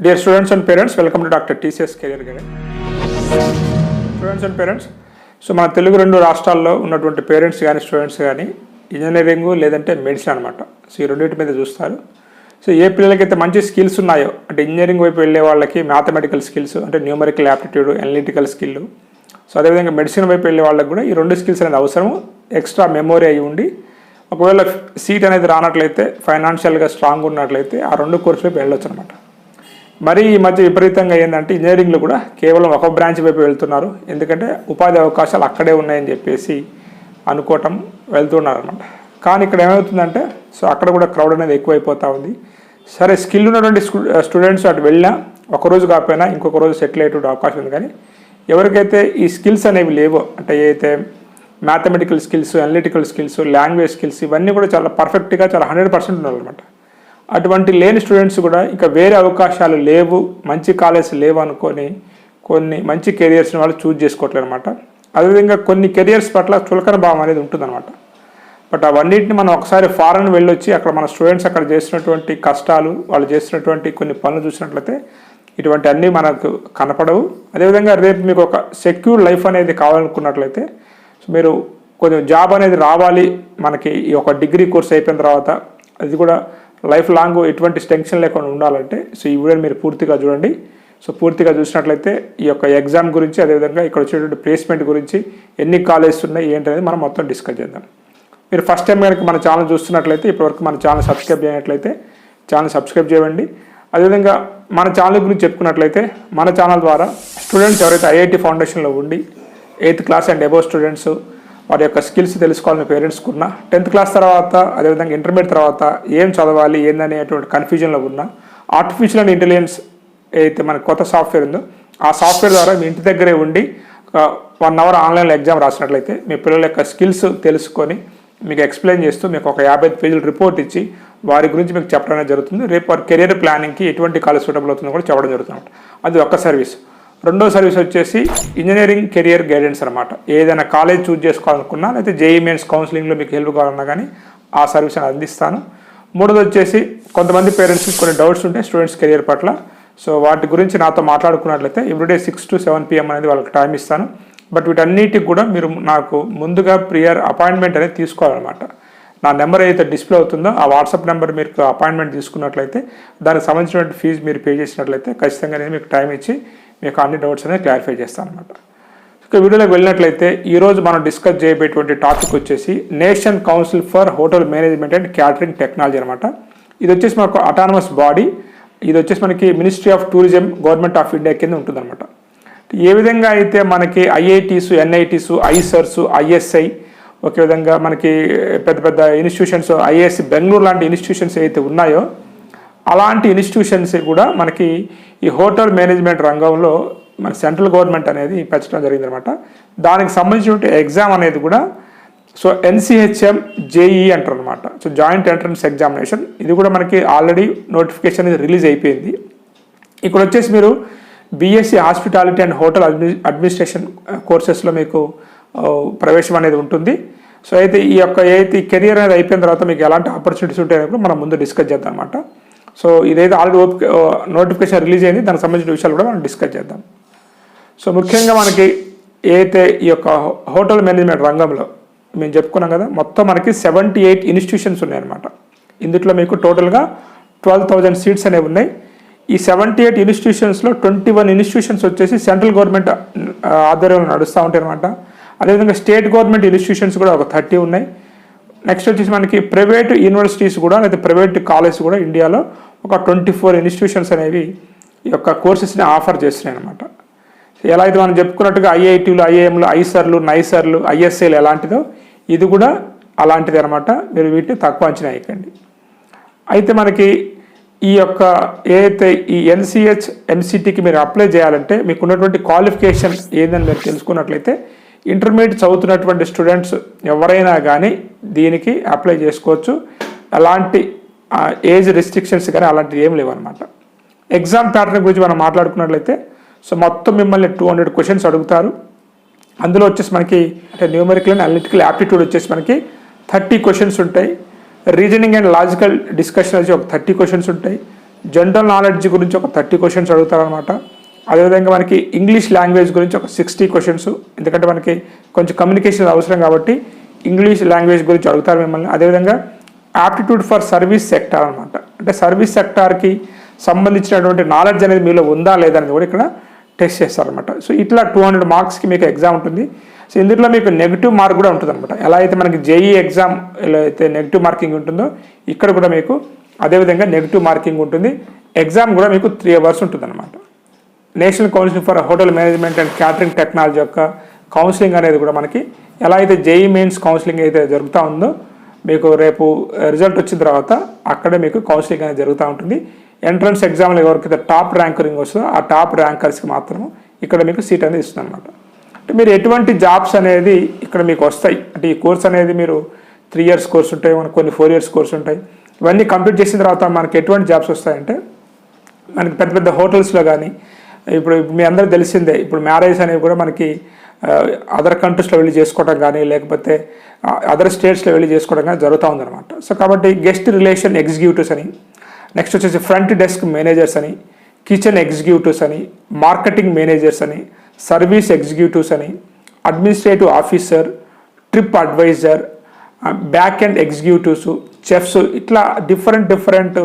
Dear students and parents welcome to doctor TCS career guide students and parents so మన తెలుగు రెండు రాష్ట్రాల్లో ఉన్నటువంటి parents కానీ స్టూడెంట్స్ కానీ ఇంజనీరింగ్ లేదంటే మెడిసిన్ అనమాట సో ఈ రెండింటి మీద చూస్తారు. సో ఏ పిల్లలకైతే మంచి స్కిల్స్ ఉన్నాయో అంటే ఇంజనీరింగ్ వైపు వెళ్ళే వాళ్ళకి మ్యాథమెటికల్ స్కిల్స్ అంటే numerical aptitude analytical skill so అదేవిధంగా మెడిసిన్ వైపు వెళ్ళే వాళ్ళకి కూడా ఈ రెండు స్కిల్స్ అనేది అవసరం ఎక్స్ట్రా మెమొరీ అయి ఉండి ఒకవేళ సీట్ అనేది రానట్లయితే ఫైనాన్షియల్గా స్ట్రాంగ్ ఉన్నట్లయితే ఆ రెండు కోర్సులు వైపు వెళ్ళొచ్చు అనమాట మరి ఈ మధ్య విపరీతంగా ఏంటంటే ఇంజనీరింగ్లో కూడా కేవలం ఒక బ్రాంచ్ వైపు వెళ్తున్నారు. ఎందుకంటే ఉపాధి అవకాశాలు అక్కడే ఉన్నాయని చెప్పేసి అనుకోవటం వెళ్తున్నారు అనమాట కానీ ఇక్కడ ఏమవుతుందంటే సో అక్కడ కూడా క్రౌడ్ అనేది ఎక్కువైపోతూ ఉంది. సరే స్కిల్ ఉన్నటువంటి స్టూడెంట్స్ అటు వెళ్ళినా ఒకరోజు కాకపోయినా ఇంకొక రోజు సెటిల్ అయ్యేటువంటి అవకాశం ఉంది. కానీ ఎవరికైతే ఈ స్కిల్స్ అనేవి లేవో అంటే ఏదైతే mathematical skills analytical skills language skills ఇవన్నీ కూడా చాలా పర్ఫెక్ట్గా చాలా హండ్రెడ్ పర్సెంట్ ఉండాలన్నమాట అటువంటి లేని స్టూడెంట్స్ కూడా ఇంకా వేరే అవకాశాలు లేవు మంచి కాలేజ్ లేవు అనుకొని కొన్ని మంచి కెరియర్స్ని వాళ్ళు చూజ్ చేసుకోవట్లేదు అనమాట అదేవిధంగా కొన్ని కెరియర్స్ పట్ల చులకన భావం అనేది ఉంటుందన్నమాట. బట్ అవన్నిటిని మనం ఒకసారి ఫారెన్ వెళ్ళొచ్చి అక్కడ మన స్టూడెంట్స్ అక్కడ చేసినటువంటి కష్టాలు వాళ్ళు చేసినటువంటి కొన్ని పనులు చూసినట్లయితే ఇటువంటి అన్నీ మనకు కనపడవు. అదేవిధంగా రేపు మీకు ఒక సెక్యూర్ లైఫ్ అనేది కావాలనుకున్నట్లయితే మీరు కొంచెం జాబ్ అనేది రావాలి మనకి ఈ ఒక డిగ్రీ కోర్స్ అయిపోయిన తర్వాత అది కూడా లైఫ్ లాంగ్ ఎటువంటి టెన్షన్ లేకుండా ఉండాలంటే సో ఈ వీడియోని మీరు పూర్తిగా చూడండి. సో పూర్తిగా చూసినట్లయితే ఈ యొక్క ఎగ్జామ్ గురించి అదేవిధంగా ఇక్కడ వచ్చేటువంటి ప్లేస్మెంట్ గురించి ఎన్ని కాలేజెస్ ఉన్నాయి ఏంటనేది మనం మొత్తం డిస్కస్ చేద్దాం. మీరు ఫస్ట్ టైం కనుక మన ఛానల్ చూస్తున్నట్లయితే ఇప్పటివరకు మన ఛానల్ సబ్స్క్రైబ్ చేయనట్లయితే ఛానల్ సబ్స్క్రైబ్ చేయండి. అదేవిధంగా మన ఛానల్ గురించి చెప్పుకున్నట్లయితే మన ఛానల్ ద్వారా స్టూడెంట్స్ ఎవరైతే ఐఐటి ఫౌండేషన్లో ఉండి eighth class and above students వారి యొక్క స్కిల్స్ తెలుసుకోవాలని పేరెంట్స్కి ఉన్న టెన్త్ క్లాస్ తర్వాత అదేవిధంగా ఇంటర్మీడియట్ తర్వాత ఏం చదవాలి ఏందనేటువంటి కన్ఫ్యూజన్లో ఉన్న ఆర్టిఫిషియల్ అండ్ ఇంటెలిజెన్స్ ఏదైతే మనకు కొత్త సాఫ్ట్వేర్ ఉందో ఆ సాఫ్ట్వేర్ ద్వారా మీ ఇంటి దగ్గరే ఉండి వన్ అవర్ ఆన్లైన్లో ఎగ్జామ్ రాసినట్లయితే మీ పిల్లల యొక్క స్కిల్స్ తెలుసుకొని మీకు ఎక్స్ప్లెయిన్ చేస్తూ మీకు ఒక యాభై పేజీల రిపోర్ట్ ఇచ్చి వారి గురించి మీకు చెప్పడం అనేది జరుగుతుంది. రేపు వారి కెరీర్ ప్లానింగ్కి ఎటువంటి కాలేజ్ సూటబుల్ అవుతుందో కూడా చెప్పడం జరుగుతుంది అది ఒక సర్వీస్ రెండో సర్వీస్ వచ్చేసి ఇంజనీరింగ్ కెరియర్ గైడెన్స్ అనమాట ఏదైనా కాలేజ్ చూజ్ చేసుకోవాలనుకున్నా లేకపోతే జేఈ మెయిన్స్ కౌన్సిలింగ్లో మీకు హెల్ప్ కావాలన్నా కానీ ఆ సర్వీస్ అందిస్తాను. మూడోది వచ్చేసి కొంతమంది పేరెంట్స్కి కొన్ని డౌట్స్ ఉంటాయి స్టూడెంట్స్ కెరియర్ పట్ల. సో వాటి గురించి నాతో మాట్లాడుకున్నట్లయితే everyday six to seven PM అనేది వాళ్ళకి టైం ఇస్తాను. బట్ వీటన్నిటికి కూడా మీరు నాకు ముందుగా ప్రియర్ అపాయింట్మెంట్ అనేది తీసుకోవాలన్నమాట. నా నెంబర్ ఏదైతే డిస్ప్లే అవుతుందో ఆ వాట్సాప్ నెంబర్ మీరు అపాయింట్మెంట్ తీసుకున్నట్లయితే దానికి సంబంధించినటువంటి ఫీజు మీరు పే చేసినట్లయితే ఖచ్చితంగా నేను మీకు టైం ఇచ్చి మీకు అన్ని డౌట్స్ అనేది క్లారిఫై చేస్తాను అనమాట ఇక వీడియోలోకి వెళ్ళినట్లయితే ఈరోజు మనం డిస్కస్ చేయబోయేటువంటి టాపిక్ వచ్చేసి nation council for hotel management and catering technology అనమాట ఇది వచ్చేసి మనకు అటానమస్ బాడీ ఇది వచ్చేసి మనకి ministry of tourism government of India కింద ఉంటుందన్నమాట. ఏ విధంగా అయితే మనకి ఐఐటీస్ ఎన్ఐటీస్ ఐసర్స్ ఐఎస్ఐ ఒకే విధంగా మనకి పెద్ద పెద్ద ఇన్స్టిట్యూషన్స్ ఐఏఎస్ బెంగళూరు లాంటి ఇన్స్టిట్యూషన్స్ ఏవైతే ఉన్నాయో అలాంటి ఇన్స్టిట్యూషన్స్ కూడా మనకి ఈ హోటల్ మేనేజ్మెంట్ రంగంలో మన సెంట్రల్ గవర్నమెంట్ అనేది పెంచడం జరిగిందనమాట. దానికి సంబంధించిన ఎగ్జామ్ అనేది కూడా సో ఎన్సిహెచ్ఎం జేఈ అంటారు అనమాట సో జాయింట్ ఎంట్రన్స్ ఎగ్జామినేషన్. ఇది కూడా మనకి ఆల్రెడీ నోటిఫికేషన్ అనేది రిలీజ్ అయిపోయింది. ఇక్కడ వచ్చేసి మీరు BSc hospitality and hotel admin administration కోర్సెస్లో మీకు ప్రవేశం అనేది ఉంటుంది. సో అయితే ఈ యొక్క ఏదైతే కెరియర్ అనేది అయిపోయిన తర్వాత మీకు ఎలాంటి ఆపర్చునిటీస్ ఉంటాయని కూడా మనం ముందు డిస్కస్ చేద్దాం అనమాట సో ఇదైతే ఆల్రెడీ ఓపిక నోటిఫికేషన్ రిలీజ్ అయింది. దానికి సంబంధించిన విషయాలు కూడా మనం డిస్కస్ చేద్దాం. సో ముఖ్యంగా మనకి ఏదైతే ఈ యొక్క హోటల్ మేనేజ్మెంట్ రంగంలో మేము చెప్పుకున్నాం కదా మొత్తం మనకి సెవెంటీ ఎయిట్ ఇన్స్టిట్యూషన్స్ ఉన్నాయన్నమాట. ఇందులో మీకు టోటల్గా ట్వెల్వ్ థౌజండ్ సీట్స్ అనేవి ఉన్నాయి. ఈ సెవెంటీ ఎయిట్ ఇన్స్టిట్యూషన్స్లో ట్వంటీ వన్ ఇన్స్టిట్యూషన్స్ వచ్చేసి సెంట్రల్ గవర్నమెంట్ ఆధ్వర్యంలో నడుస్తూ ఉంటాయి అనమాట అదేవిధంగా స్టేట్ గవర్నమెంట్ ఇన్స్టిట్యూషన్స్ కూడా ఒక థర్టీ ఉన్నాయి. నెక్స్ట్ వచ్చేసి మనకి ప్రైవేట్ యూనివర్సిటీస్ కూడా లేదా ప్రైవేట్ కాలేజ్ కూడా ఇండియాలో ఒక ట్వంటీ ఫోర్ ఇన్స్టిట్యూషన్స్ అనేవి ఈ యొక్క కోర్సెస్ని ఆఫర్ చేస్తున్నాయి అనమాట ఎలా అయితే మనం చెప్పుకున్నట్టుగా ఐఐటీలు ఐఐఎంలు ఐసర్లు నైసర్లు ఐఎస్ఏలు ఎలాంటిదో ఇది కూడా అలాంటిది అనమాట మీరు వీటిని తక్కువ అంచనా వేయకండి. అయితే మనకి ఈ యొక్క ఏదైతే ఈ ఎన్సిహెచ్ ఎంసిటీకి మీరు అప్లై చేయాలంటే మీకు ఉన్నటువంటి క్వాలిఫికేషన్ ఏందని మీరు తెలుసుకున్నట్లయితే ఇంటర్మీడియట్ చదువుతున్నటువంటి స్టూడెంట్స్ ఎవరైనా కానీ దీనికి అప్లై చేసుకోవచ్చు. ఎలాంటి ఏజ్ రిస్ట్రిక్షన్స్ కానీ అలాంటివి ఏం లేవన్నమాట. ఎగ్జామ్ ప్యాటర్న్ గురించి మనం మాట్లాడుకున్నట్లయితే సో మొత్తం మిమ్మల్ని టూ హండ్రెడ్ క్వశ్చన్స్ అడుగుతారు. అందులో వచ్చేసి మనకి అంటే న్యూమెరికల్ అండ్ అనలిటికల్ యాప్టిట్యూడ్ వచ్చేసి మనకి థర్టీ క్వశ్చన్స్ ఉంటాయి. రీజనింగ్ అండ్ లాజికల్ డిస్కషన్ వచ్చి ఒక థర్టీ క్వశ్చన్స్ ఉంటాయి. జనరల్ నాలెడ్జ్ గురించి ఒక థర్టీ క్వశ్చన్స్ అడుగుతారనమాట అదేవిధంగా మనకి ఇంగ్లీష్ లాంగ్వేజ్ గురించి ఒక సిక్స్టీ క్వశ్చన్స్ ఎందుకంటే మనకి కొంచెం కమ్యూనికేషన్ అవసరం కాబట్టి ఇంగ్లీష్ లాంగ్వేజ్ గురించి అడుగుతారు మిమ్మల్ని. అదేవిధంగా యాప్టిట్యూడ్ ఫర్ సర్వీస్ సెక్టార్ అనమాట అంటే సర్వీస్ సెక్టార్కి సంబంధించినటువంటి నాలెడ్జ్ అనేది మీలో ఉందా లేదా అనేది కూడా ఇక్కడ టెస్ట్ చేస్తారనమాట సో ఇట్లా టూ హండ్రెడ్ మార్క్స్కి మీకు ఎగ్జామ్ ఉంటుంది. సో ఇందులో మీకు నెగిటివ్ మార్క్ కూడా ఉంటుంది అనమాట ఎలా అయితే మనకి జేఈ ఎగ్జామ్ ఎలా అయితే నెగిటివ్ మార్కింగ్ ఉంటుందో ఇక్కడ కూడా మీకు అదేవిధంగా నెగిటివ్ మార్కింగ్ ఉంటుంది. ఎగ్జామ్ కూడా మీకు త్రీ అవర్స్ ఉంటుంది అనమాట national council for hotel management and catering technology యొక్క కౌన్సిలింగ్ అనేది కూడా మనకి ఎలా అయితే జేఈ మెయిన్స్ కౌన్సిలింగ్ అయితే జరుగుతూ ఉందో మీకు రేపు రిజల్ట్ వచ్చిన తర్వాత అక్కడే మీకు కౌన్సిలింగ్ అనేది జరుగుతూ ఉంటుంది. ఎంట్రన్స్ ఎగ్జామ్లో ఎవరికైతే టాప్ ర్యాంకరింగ్ వస్తుందో ఆ టాప్ ర్యాంకర్స్కి మాత్రం ఇక్కడ మీకు సీట్ అనేది ఇస్తుంది అనమాట అంటే మీరు ఎటువంటి జాబ్స్ అనేది ఇక్కడ మీకు వస్తాయి. అంటే ఈ కోర్స్ అనేది మీరు త్రీ ఇయర్స్ కోర్స్ ఉంటాయి మనకు కొన్ని ఫోర్ ఇయర్స్ కోర్స్ ఉంటాయి. ఇవన్నీ కంప్లీట్ చేసిన తర్వాత మనకి ఎటువంటి జాబ్స్ వస్తాయంటే మనకి పెద్ద పెద్ద హోటల్స్లో కానీ ఇప్పుడు మీ అందరూ తెలిసిందే ఇప్పుడు మ్యారేజ్ అనేవి కూడా మనకి అదర్ కంట్రీస్లో వెళ్ళి చేసుకోవడం కానీ లేకపోతే అదర్ స్టేట్స్లో వెళ్ళి చేసుకోవడం కానీ జరుగుతూ ఉందన్నమాట. సో కాబట్టి గెస్ట్ రిలేషన్ ఎగ్జిక్యూటివ్స్ అని నెక్స్ట్ వచ్చేసి ఫ్రంట్ డెస్క్ మేనేజర్స్ అని కిచెన్ ఎగ్జిక్యూటివ్స్ అని మార్కెటింగ్ మేనేజర్స్ అని సర్వీస్ ఎగ్జిక్యూటివ్స్ అని administrative officer trip advisor back end executives chefs ఇట్లా డిఫరెంట్ డిఫరెంట్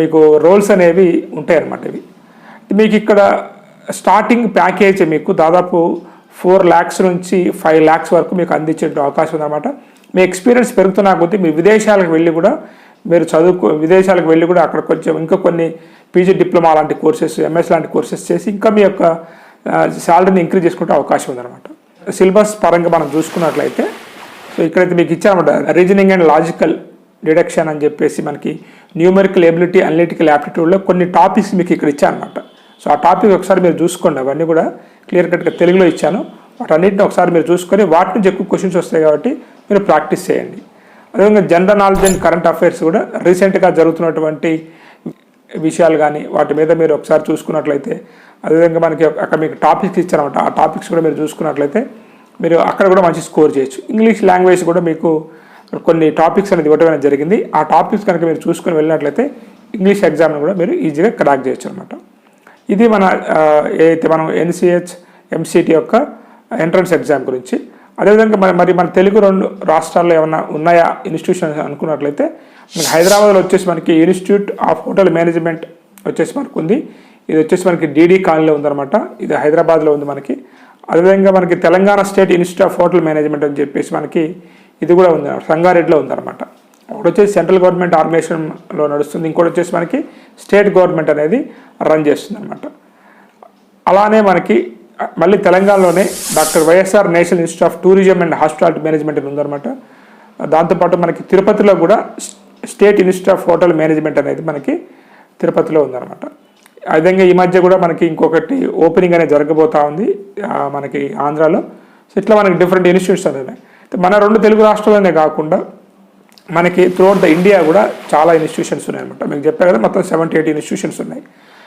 మీకు రోల్స్ అనేవి ఉంటాయి అన్నమాట ఇవి. మీకు ఇక్కడ స్టార్టింగ్ ప్యాకేజ్ మీకు దాదాపు ఫోర్ ల్యాక్స్ నుంచి ఫైవ్ ల్యాక్స్ వరకు మీకు అందించే అవకాశం ఉందన్నమాట మీ ఎక్స్పీరియన్స్ పెరుగుతున్న కొద్దీ మీ విదేశాలకు వెళ్ళి కూడా మీరు చదువుకో విదేశాలకు వెళ్ళి కూడా అక్కడ కొంచెం ఇంకా కొన్ని పీజీ డిప్లొమా లాంటి కోర్సెస్ ఎంఎస్ లాంటి కోర్సెస్ చేసి ఇంకా మీ యొక్క శాలరీని ఇంక్రీజ్ చేసుకుంటే అవకాశం ఉందన్నమాట. సిలబస్ పరంగా మనం చూసుకున్నట్లయితే సో ఇక్కడైతే మీకు ఇచ్చారన్నమాట రీజనింగ్ అండ్ లాజికల్ డిడక్షన్ అని చెప్పేసి మనకి న్యూమరికల్ ఎబిలిటీ అనలిటికల్ యాప్టిట్యూడ్లో కొన్ని టాపిక్స్ మీకు ఇక్కడ ఇచ్చారనమాట సో ఆ టాపిక్ ఒకసారి మీరు చూసుకోండి. అవన్నీ కూడా క్లియర్ కట్గా తెలుగులో ఇచ్చాను. వాటన్నిటిని ఒకసారి మీరు చూసుకొని వాటి నుంచి ఎక్కువ క్వశ్చన్స్ వస్తాయి కాబట్టి మీరు ప్రాక్టీస్ చేయండి. అదేవిధంగా general knowledge and current affairs కూడా రీసెంట్గా జరుగుతున్నటువంటి విషయాలు కానీ వాటి మీద మీరు ఒకసారి చూసుకున్నట్లయితే అదేవిధంగా మనకి అక్కడ మీకు టాపిక్స్ ఇచ్చారన్నమాట. ఆ టాపిక్స్ కూడా మీరు చూసుకున్నట్లయితే మీరు అక్కడ కూడా మంచి స్కోర్ చేయొచ్చు. ఇంగ్లీష్ లాంగ్వేజ్ కూడా మీకు కొన్ని టాపిక్స్ అనేది ఇవ్వడం అనేది జరిగింది. ఆ టాపిక్స్ కనుక మీరు చూసుకొని వెళ్ళినట్లయితే ఇంగ్లీష్ ఎగ్జామ్ని కూడా మీరు ఈజీగా క్రాక్ చేయొచ్చు అనమాట ఇది మన ఏదైతే మనం ఎన్సిహెచ్ ఎంసీటీ యొక్క ఎంట్రన్స్ ఎగ్జామ్ గురించి. అదేవిధంగా మరి మరి మన తెలుగు రెండు రాష్ట్రాల్లో ఏమైనా ఉన్నాయా ఇన్స్టిట్యూషన్స్ అనుకున్నట్లయితే మనకి హైదరాబాద్లో వచ్చేసి మనకి ఇన్స్టిట్యూట్ ఆఫ్ హోటల్ మేనేజ్మెంట్ వచ్చేసి మనకు ఉంది. ఇది వచ్చేసి మనకి డీడీ కాలనీలో ఉందన్నమాట. ఇది హైదరాబాద్లో ఉంది మనకి. అదేవిధంగా మనకి Telangana state institute of hotel management అని చెప్పేసి మనకి ఇది కూడా ఉంది సంగారెడ్డిలో ఉందన్నమాట. ఒకటి వచ్చేసి సెంట్రల్ గవర్నమెంట్ ఆర్గనైజేషన్లో నడుస్తుంది. ఇంకోటి వచ్చేసి మనకి స్టేట్ గవర్నమెంట్ అనేది రన్ చేస్తుంది అనమాట అలానే మనకి మళ్ళీ తెలంగాణలోనే doctor YSR national institute of tourism and hospitality management అని ఉందన్నమాట. దాంతోపాటు మనకి తిరుపతిలో కూడా state institute of hotel management అనేది మనకి తిరుపతిలో ఉందన్నమాట. ఆ విధంగా ఈ మధ్య కూడా మనకి ఇంకొకటి ఓపెనింగ్ అనేది జరగబోతా ఉంది మనకి ఆంధ్రాలో. సో ఇట్లా మనకి డిఫరెంట్ ఇన్స్టిట్యూట్స్ అనేది మన రెండు తెలుగు రాష్ట్రాల్లోనే కాకుండా మనకి త్రూఅవుట్ ద ఇండియా కూడా చాలా ఇన్స్టిట్యూషన్స్ ఉన్నాయన్నమాట. మీకు చెప్పారు కదా మొత్తం సెవెంటీ ఎయిట్ ఇన్స్టిట్యూషన్స్ ఉన్నాయి.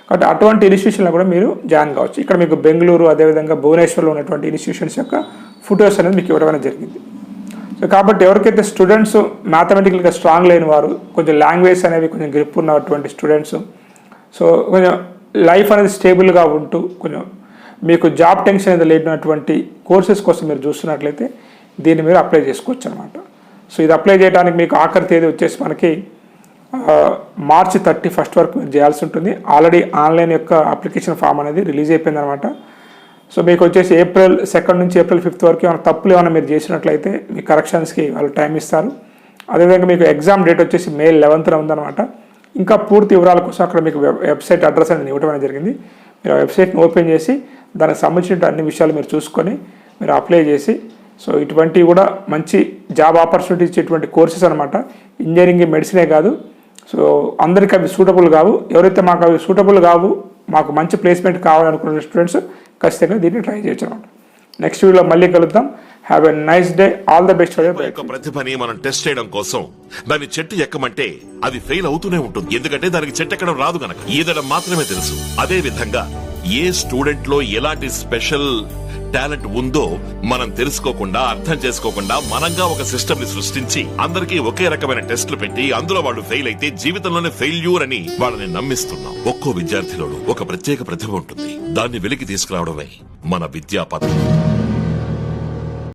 కాబట్టి అటువంటి ఇన్స్టిట్యూషన్లో కూడా మీరు జాయిన్ కావచ్చు. ఇక్కడ మీకు బెంగళూరు అదేవిధంగా భువనేశ్వర్లో ఉన్నటువంటి ఇన్స్టిట్యూషన్స్ యొక్క ఫొటోస్ అనేది మీకు ఇవ్వడం జరిగింది. సో కాబట్టి ఎవరికైతే స్టూడెంట్స్ మ్యాథమెటికల్గా స్ట్రాంగ్ లేని వారు కొంచెం లాంగ్వేజ్ అనేవి కొంచెం గ్రిప్ ఉన్నటువంటి స్టూడెంట్స్ సో కొంచెం లైఫ్ అనేది స్టేబుల్గా ఉంటూ కొంచెం మీకు జాబ్ టెన్షన్ అనేది లేనటువంటి కోర్సెస్ కోసం మీరు చూస్తున్నట్లయితే దీన్ని మీరు అప్లై చేసుకోవచ్చు అనమాట సో ఇది అప్లై చేయడానికి మీకు ఆఖరి తేదీ వచ్చేసి మనకి మార్చి థర్టీ ఫస్ట్ వరకు మీరు చేయాల్సి ఉంటుంది. ఆల్రెడీ ఆన్లైన్ యొక్క అప్లికేషన్ ఫామ్ అనేది రిలీజ్ అయిపోయింది అనమాట సో మీకు వచ్చేసి ఏప్రిల్ సెకండ్ నుంచి ఏప్రిల్ ఫిఫ్త్ వరకు ఏమైనా తప్పులు ఏమైనా మీరు చేసినట్లయితే మీ కరెక్షన్స్కి వాళ్ళు టైం ఇస్తారు. అదేవిధంగా మీకు ఎగ్జామ్ డేట్ వచ్చేసి మే లెవెన్త్న ఉందన్నమాట ఇంకా పూర్తి వివరాల కోసం అక్కడ మీకు వెబ్- వెబ్సైట్ అడ్రస్ అనేది ఇవ్వడం అనేది జరిగింది. మీరు ఆ వెబ్సైట్ని ఓపెన్ చేసి దానికి సంబంధించిన అన్ని విషయాలు మీరు చూసుకొని మీరు అప్లై చేసి సో ఇటువంటివి కూడా మంచి జాబ్ ఆపర్చునిటీ ఇచ్చేటువంటి కోర్సెస్ అనమాట ఇంజనీరింగ్ మెడిసినే కాదు. సో అందరికీ అవి సూటబుల్ కావు. ఎవరైతే మాకు అవి సూటబుల్ కావు మాకు మంచి ప్లేస్మెంట్ కావాలనుకున్న స్టూడెంట్స్ ఖచ్చితంగా దీన్ని ట్రై చేయొచ్చు అనమాట నెక్స్ట్ వీడియోలో మళ్ళీ కలుద్దాం. Have a nice day all the best యొక్క ప్రతిభని మనం టెస్ట్ చేయడం కోసం దాని చెట్టు ఎక్కమంటే అది ఫెయిల్ అవుతూనే ఉంటుంది. ఎందుకంటే దానికి చెట్టు ఎక్కడం రాదు గనక. ఈదడం మాత్రమే తెలుసు. అదే విధంగా ఏ స్టూడెంట్లో ఎలాంటి స్పెషల్ టాలెంట్ ఉందో మనం తెలుసుకోకుండా అర్థం చేసుకోకుండా మనంగా ఒక సిస్టమ్ని సృష్టించి అందరికీ ఒకే రకమైన టెస్టులు పెట్టి అందులో వాళ్ళు ఫెయిల్ అయితే జీవితంలోనే ఫెయిల్యూర్ అని వాళ్ళని నమ్మిస్తున్నాం. ఒక్కో విద్యార్థిలోనూ ఒక ప్రత్యేక ప్రతిభ ఉంటుంది. దాన్ని వెలికి తీసుకురావడమే మన విద్యా పద్ధతి